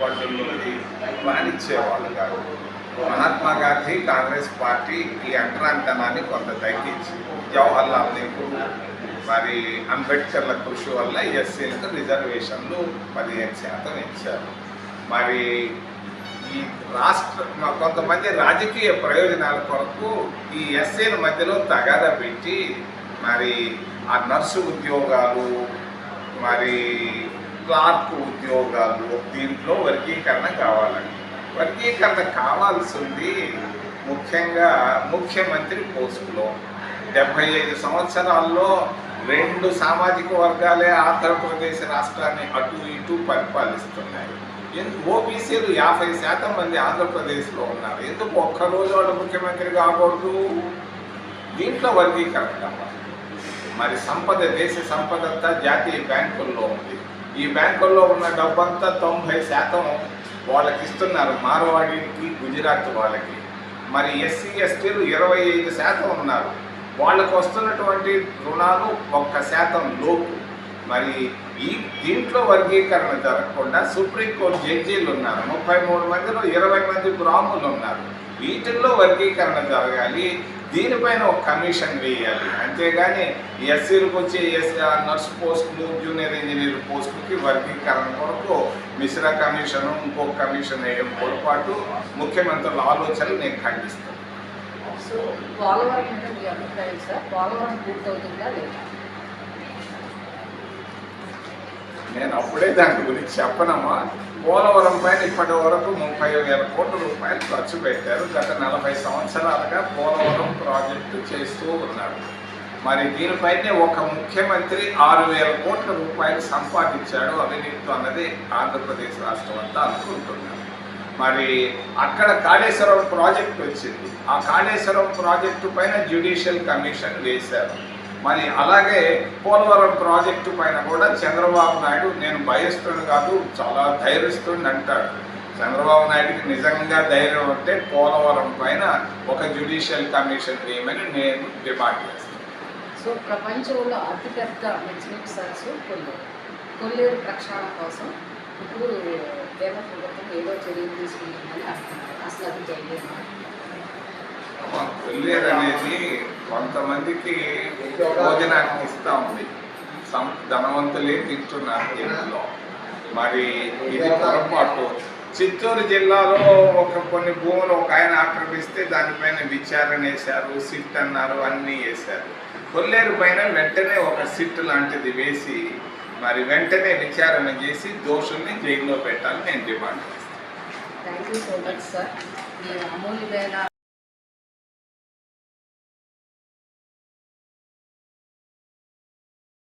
బండుల్లోది రానిచ్చేవాళ్ళు కాదు. మహాత్మా గాంధీ కాంగ్రెస్ పార్టీ ఈ అంటరాంతనాన్ని కొంత తగ్గించి జవహర్లాల్ నెహ్రూ మరి అంబేద్కర్ల కృషి వల్ల ఎస్సీలకు రిజర్వేషన్లు పదిహేను శాతం ఇచ్చారు. మరి ఈ రాష్ట్ర కొంతమంది రాజకీయ ప్రయోజనాల కొరకు ఈ ఎస్సీల మధ్యలో తగాదా పెట్టి మరి ఆ నర్సు ఉద్యోగాలు మరి క్లార్క్ ఉద్యోగాలు దీంట్లో వర్గీకరణ కావాలండి వర్గీకరణ కావాల్సింది ముఖ్యంగా ముఖ్యమంత్రి పోస్టులో. డెబ్బై ఐదు సంవత్సరాల్లో రెండు సామాజిక వర్గాలే ఆంధ్రప్రదేశ్ రాష్ట్రాన్ని అటు ఇటు పరిపాలిస్తున్నాయి. ఎందుకు ఓబీసీలు యాభై శాతం మంది ఆంధ్రప్రదేశ్లో ఉన్నారు. ఎందుకు ఒక్కరోజు వాళ్ళు ముఖ్యమంత్రి కాకూడదు దీంట్లో వర్గీకరణ కావాలి. మరి సంపద దేశ సంపద అంతా జాతీయ బ్యాంకుల్లో ఉంది. ఈ బ్యాంకుల్లో ఉన్న డబ్బంతా తొంభై శాతం వాళ్ళకి ఇస్తున్నారు మార్వాడికి గుజరాత్ వాళ్ళకి. మరి ఎస్సీ ఎస్టీలు ఇరవై ఐదు శాతం ఉన్నారు. వాళ్ళకు వస్తున్నటువంటి రుణాలు ఒక్క శాతం లోపు. మరి ఈ దీంట్లో వర్గీకరణ జరగకుండా సుప్రీంకోర్టు జడ్జీలు ఉన్నారు ముప్పై మూడు మందిలో ఇరవై మంది బ్రాహ్మణులు ఉన్నారు వీటిల్లో వర్గీకరణ జరగాలి. దీనిపైన ఒక కమిషన్ వేయాలి. అంతేగాని ఎస్సీలకు వచ్చే ఎస్ నర్స్ పోస్టులు జూనియర్ ఇంజనీర్ పోస్టులకి వర్గీకరణ కొరకు మిశ్ర కమిషన్ ఇంకో కమిషన్ వేయడం పొరపాటు. ముఖ్యమంత్రుల ఆలోచనలు నేను ఖండిస్తాను సో పోలవరం మీ అభిప్రాయం సార్? పోలవరం పూర్తవుతుందా లేదా? నేను అప్పుడే దాని గురించి చెప్పనమ్మా. పోలవరం పైన ఇప్పటి వరకు ముప్పై వేల కోట్ల రూపాయలు ఖర్చు పెట్టారు. గత నలభై సంవత్సరాలుగా పోలవరం ప్రాజెక్టు చేస్తూ ఉన్నారు. మరి దీనిపైనే ఒక ముఖ్యమంత్రి ఆరు వేల కోట్ల రూపాయలు సంపాదించాడు అవినీతి అన్నది ఆంధ్రప్రదేశ్ రాష్ట్రం అంతా అనుకుంటున్నాను మరి అక్కడ కాళేశ్వరం ప్రాజెక్ట్ వచ్చింది. ఆ కాళేశ్వరం ప్రాజెక్టు పైన జ్యుడిషియల్ కమిషన్ వేశారు. మరి అలాగే పోలవరం ప్రాజెక్టు పైన కూడా చంద్రబాబు నాయుడు నేను భయస్తుడు కాదు చాలా ధైర్యస్తుడిని అంటాడు చంద్రబాబు నాయుడుకి నిజంగా ధైర్యం ఉంటే పోలవరం పైన ఒక జ్యుడిషియల్ కమిషన్ వేయమని నేను డిమాండ్ చేస్తాను. సో ప్రపంచంలో అతిపెద్ద మెచ్యూరిటీ సర్స్ కొల్లేరు. కొల్లేరు ప్రక్షాళన కోసం ఇప్పుడు కేంద్ర ప్రభుత్వం ఏదో చర్యలు తీసుకుంటుందని అసలు అది జరిగేది కొల్లేరు అనేది కొంతమందికి భోజనానికి ఇస్తా ఉంది ధనవంతులే తింటున్నారు దీంట్లో మరి ఇది పొరపాటు. చిత్తూరు జిల్లాలో ఒక కొన్ని భూములు ఒక ఆయన ఆక్రమిస్తే దానిపైన విచారణ వేశారు సిట్ అన్నారు అన్నీ వేశారు. కొల్లేరు పైన వెంటనే ఒక సిట్ లాంటిది వేసి మరి వెంటనే విచారణ చేసి దోషుల్ని జైల్లో పెట్టాలని నేను డిమాండ్ చేస్తాను. Thank you so much sir మీ అమూల్యమైన